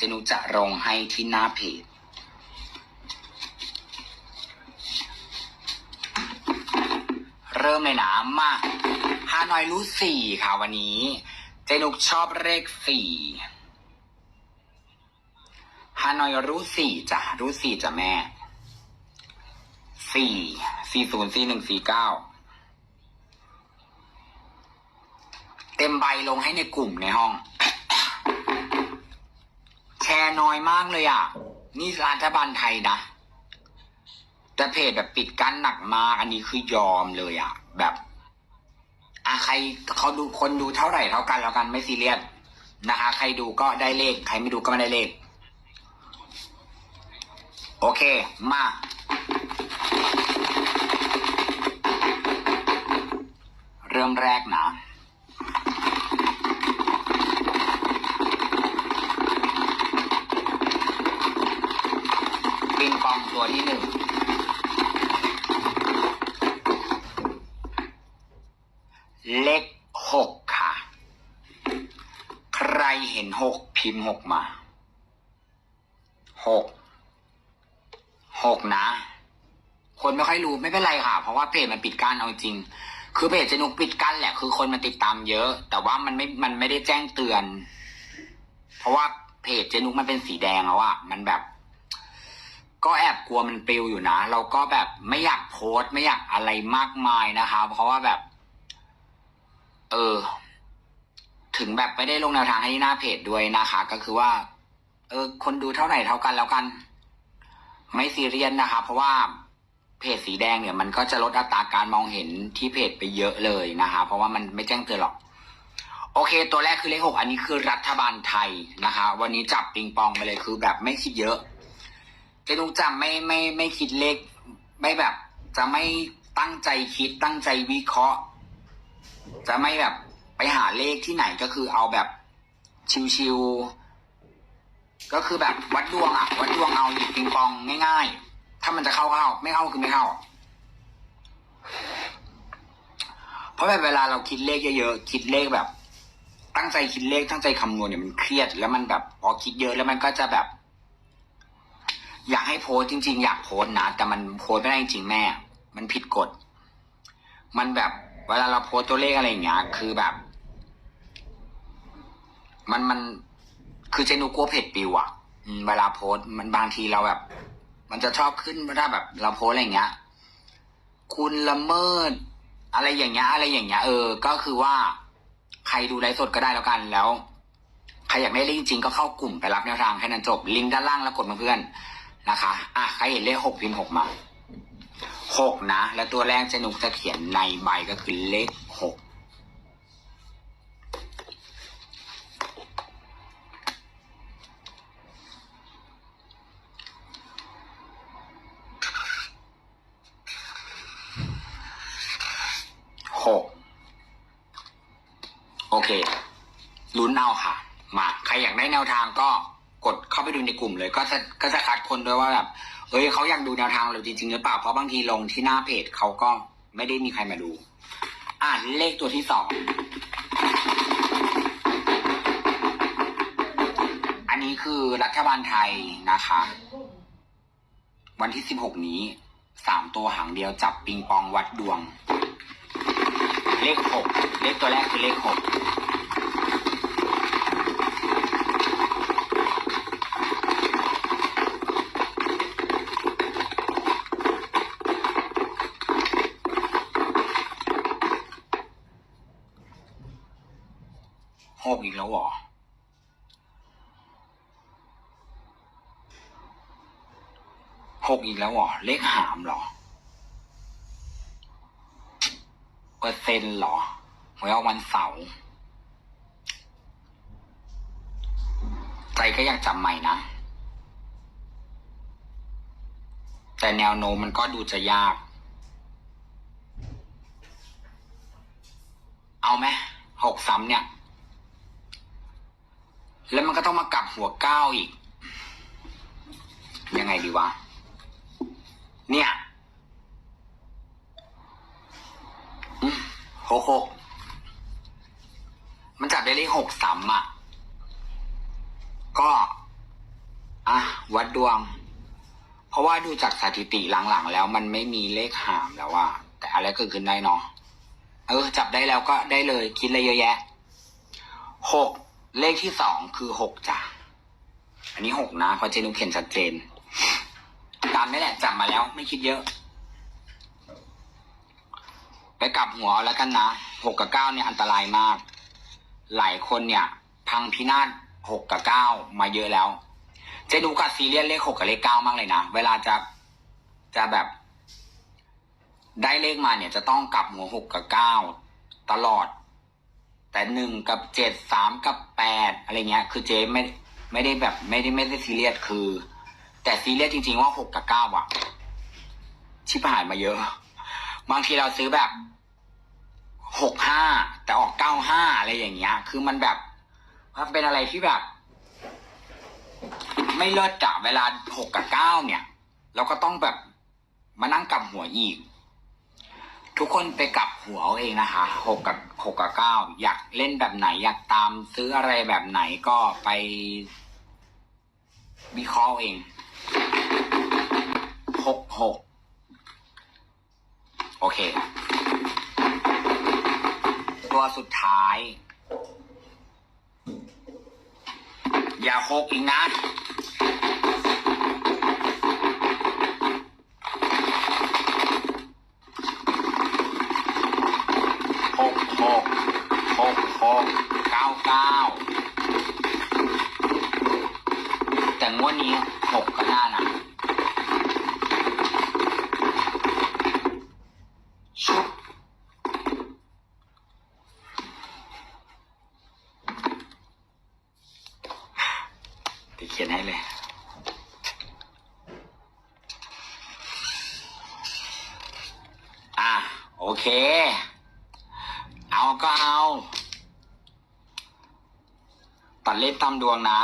เจนุจะลงให้ที่หน้าเพจเริ่มเลยนะมาฮานอยรู้สี่ค่ะวันนี้ เจนุกชอบเลขสี่ฮานอยรู้สี่จ้ะรู้สี่จ้ะแม่สี่สี่ศูนย์สี่หนึ่งสี่เก้าเต็มใบลงให้ในกลุ่มในห้อง ชร์น้อยมากเลยอะ นี่รัฐบาลไทยนะ แต่เพจแบบปิดกั้นหนักมากอันนี้คือยอมเลยอะ แบบอะใครเขาดูคนดูเท่าไหร่เท่ากันแล้วกันไม่ซีเรียสนะคะ ใครดูก็ได้เลข ใครไม่ดูก็ไม่ได้เลข โอเค มาเริ่มแรกนะ ปิงปองตัวที่หนึ่งเลขหกค่ะ ใครเห็นหกพิมพ์หกมาหกหกนะ คนไม่ค่อยรู้ไม่เป็นไรค่ะ เพราะว่าเพจมันปิดกั้นเอาจริง คือเพจเจนุกปิดกั้นแหละ คือคนมันติดตามเยอะ แต่ว่ามันไม่ มันไม่ได้แจ้งเตือน เพราะว่าเพจเจนุกมันเป็นสีแดงแล้วอะมันแบบ ก็แอบกลัวมันปลิวอยู่นะเราก็แบบไม่อยากโพสต์ไม่อยากอะไรมากมายนะคะ เพราะว่าแบบ เออ ถึงแบบไม่ได้ลงแนวทางให้ที่หน้าเพจด้วยนะคะ ก็คือว่า เออ คนดูเท่าไหร่เท่ากันแล้วกัน ไม่ซีเรียสนะคะ เพราะว่าเพจสีแดงเนี่ย มันก็จะลดอัตราการมองเห็นที่เพจไปเยอะเลยนะคะ เพราะว่ามันไม่แจ้งเตือนหรอก โอเค ตัวแรกคือเลขหกอันนี้คือรัฐบาลไทยนะคะ วันนี้จับปิงปองไปเลยคือแบบไม่คิดเยอะ เจนุกจะไม่ไม่ไม่คิดเลขไม่แบบ จะไม่ตั้งใจคิดตั้งใจวิเคราะห์ จะไม่แบบไปหาเลขที่ไหนก็คือเอาแบบชิวๆก็คือแบบวัดดวงอะวัดดวงเอาหยิบปิงปองง่าย ๆ ถ้ามันจะเข้าเข้าไม่เข้าคือไม่เข้า เพราะแบบเวลาเราคิดเลขเยอะๆคิดเลขแบบ ตั้งใจคิดเลขตั้งใจคำนวณเนี่ยมันเครียด แล้วมันแบบพอคิดเยอะแล้วมันก็จะแบบ อยากให้โพสจริง ๆ อยากโพสนะ แต่มันโพสไม่ได้จริงแม่ มันผิดกฎ มันแบบเวลาเราโพสตัวเลขอะไรอย่างเงี้ย คือแบบ มันมันคือเจนูกลัวเพจปิวอะเวลาโพสมันบางทีเราแบบ มันจะชอบขึ้นถ้าแบบ เราโพสอะไรอย่างเงี้ย คุณละเมิด อะไรอย่างเงี้ย อะไรอย่างเงี้ยเออ ก็คือว่าใครดูไลฟ์สดก็ได้แล้วกันแล้วใครอยากได้เลขจริงก็เข้ากลุ่มไปรับแนวทางแค่นั้นจบลิงก์ด้านล่างแล้วกดมาเพื่อน นะคะ อะใครเห็นเลขหกพิมพ์หกมาหกนะ แล้วตัวแรกเจนุกจะเขียนในใบก็คือเลขหกหกโอเคลุ้นเอาค่ะ มา ใครอยากได้แนวทางก็ กดเข้าไปดูในกลุ่มเลย ก็จะก็จะคัดคนด้วยว่าแบบเฮ้ยเขาอยากดูแนวทางเราจริงๆหรือเปล่าเพราะบางทีลงที่หน้าเพจเขาก็ไม่ได้มีใครมาดู อ่านเลขตัวที่สองอันนี้คือรัฐบาลไทยนะคะ วันที่สิบหกนี้สามตัวหางเดียวจับปิงปองวัดดวง เลขหกเลขตัวแรกคือเลขหก หกอีกแล้วหรอ หกอีกแล้วหรอ เลขหามเหรอ เปอร์เซ็นต์เหรอหวยออกวันเสาร์ ใจก็ยากจำใหม่นะ แต่แนวโน้มมันก็ดูจะยาก เอาไหมหกซ้ำเนี่ย แล้วมันก็ต้องมากลับหัวเก้าอีก ยังไงดีวะ เนี่ยหกหกมันจับได้เลขหกซ้ำอะ ก็ อะ วัดดวง เพราะว่าดูจากสถิติหลังๆ แล้วมันไม่มีเลขหามแล้วว่า แต่อะไรเกิดขึ้นได้เนาะเออ จับได้แล้วก็ได้เลย คิดอะไรเยอะแยะหก เลขที่สองคือหกจ้ะ อันนี้หกนะเพราะเจนุกเขียนชัดเจน ตามนี่แหละจับมาแล้วไม่คิดเยอะ ไปกลับหัวเอาแล้วกันนะหกกับเก้าเนี่ยอันตรายมาก หลายคนเนี่ย พังพินาศหกกับเก้ามาเยอะแล้ว เจดูกับซีเรียสเลขหกกับเลขเก้ามากเลยนะ เวลาจะจะแบบ ได้เลขมาเนี่ยจะต้องกลับหัวหกกับเก้าตลอด แต่หนึ่งกับเจ็ดสามกับแปดอะไรเงี้ย คือเจ๊ไม่ไม่ได้แบบไม่ได้ไม่ได้ซีเรียสคือ แต่ซีเรียสจริงๆว่าหกกับเก้าอะชิบหายมาเยอะ บางทีเราซื้อแบบหกห้าแต่ออกเก้าห้าอะไรอย่างเงี้ย คือมันแบบมันเป็นอะไรที่แบบ ไม่เลิศอะเวลาหกกับเก้าเนี่ย เราก็ต้องแบบมานั่งกลับหัวอีก ทุกคนไปกลับหัวเอาเองนะคะหกกับหกกับเก้าอยากเล่นแบบไหน อยากตามซื้ออะไรแบบไหนก็ไปวิเคราะห์เอาเองหกหกโอเค ตัวสุดท้าย อย่าหกอีกนะ เคเอาก็เอา ตัดเล็บตามดวงนะ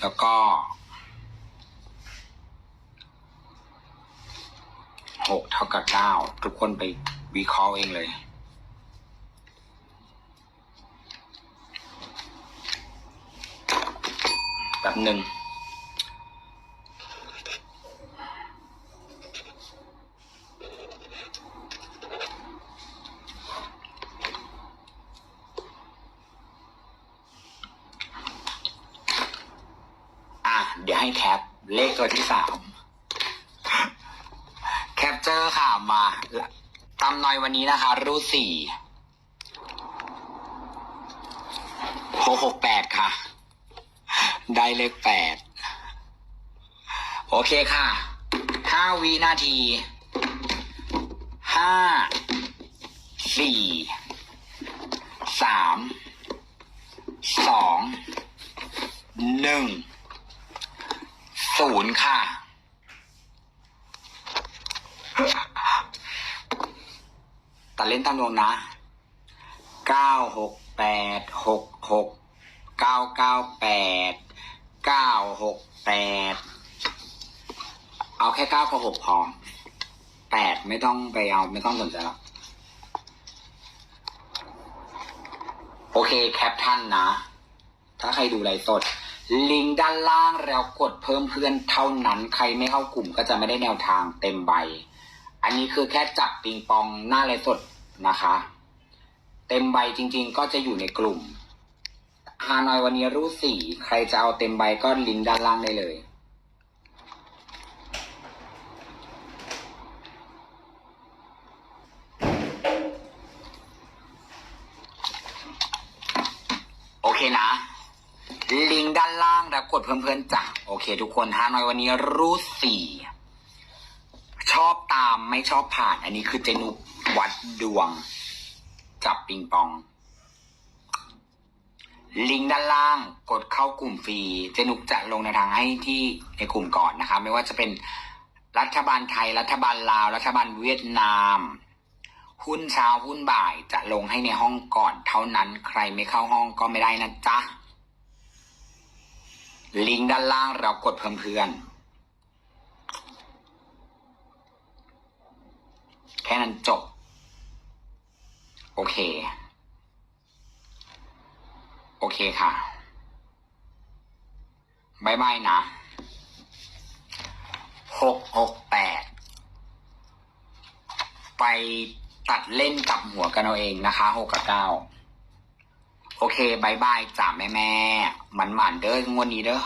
แล้วก็หกเท่ากับเก้าทุกคนไปวิเคราะห์เองเลย แบบหนึ่งอะเดี๋ยวให้แคปเลขตัวที่สามแคปเจอร์ค่ะมาตำนอยวันนี้นะคะ รูดสี่หกหกแปดค่ะ ได้เลขแปดโอเคค่ะห้าวินาทีห้าสี่สามสองหนึ่งศูนย์ค่ะ ตัดเล่นตามดวงนะเก้าหกแปดหกหกเก้าเก้าแปด เก้าหกแปดเอาแค่เก้ากับหกพอแปดไม่ต้องไปเอาไม่ต้องสนใจหรอกโอเคแคปท่านนะ ถ้าใครดูไลฟ์สด ลิงก์ด้านล่างแล้วกดเพิ่มเพื่อนเท่านั้น ใครไม่เข้ากลุ่มก็จะไม่ได้แนวทางเต็มใบ อันนี้คือแค่จับปิงปองหน้าไลฟ์สดนะคะ เต็มใบจริง ๆ ก็จะอยู่ในกลุ่ม ฮานอยวันนี้รู้สี่ใครจะเอาเต็มใบก็ลิงก์ด้านล่างได้เลย โอเคนะ ลิงก์ด้านล่างแล้วกดเพื่อนๆจ้ะโอเค ทุกคนฮานอยวันนี้รู้สี่ชอบตามไม่ชอบผ่าน อันนี้คือเจนุกวัดดวง จับปิงปอง ลิงก์ด้านล่างกดเข้ากลุ่มฟรีเจนุกจะลงในทางให้ที่ในกลุ่มก่อนนะคะไม่ว่าจะเป็นรัฐบาลไทย รัฐบาลลาว รัฐบาลเวียดนาม หุ้นเช้าหุ้นบ่ายจะลงให้ในห้องก่อนเท่านั้น ใครไม่เข้าห้องก็ไม่ได้นะจ๊ะ ลิงก์ด้านล่างเรากดเพิ่มเพื่อนแค่นั้นจบ โอเค โอเคค่ะบายบายนะหกหกแปดไปตัดเล่นกับหัวกันเอาเองนะคะหกกับเก้าโอเคบายบายจ้าแม่แม่หมันหมันเด้องวดนี้เด้อ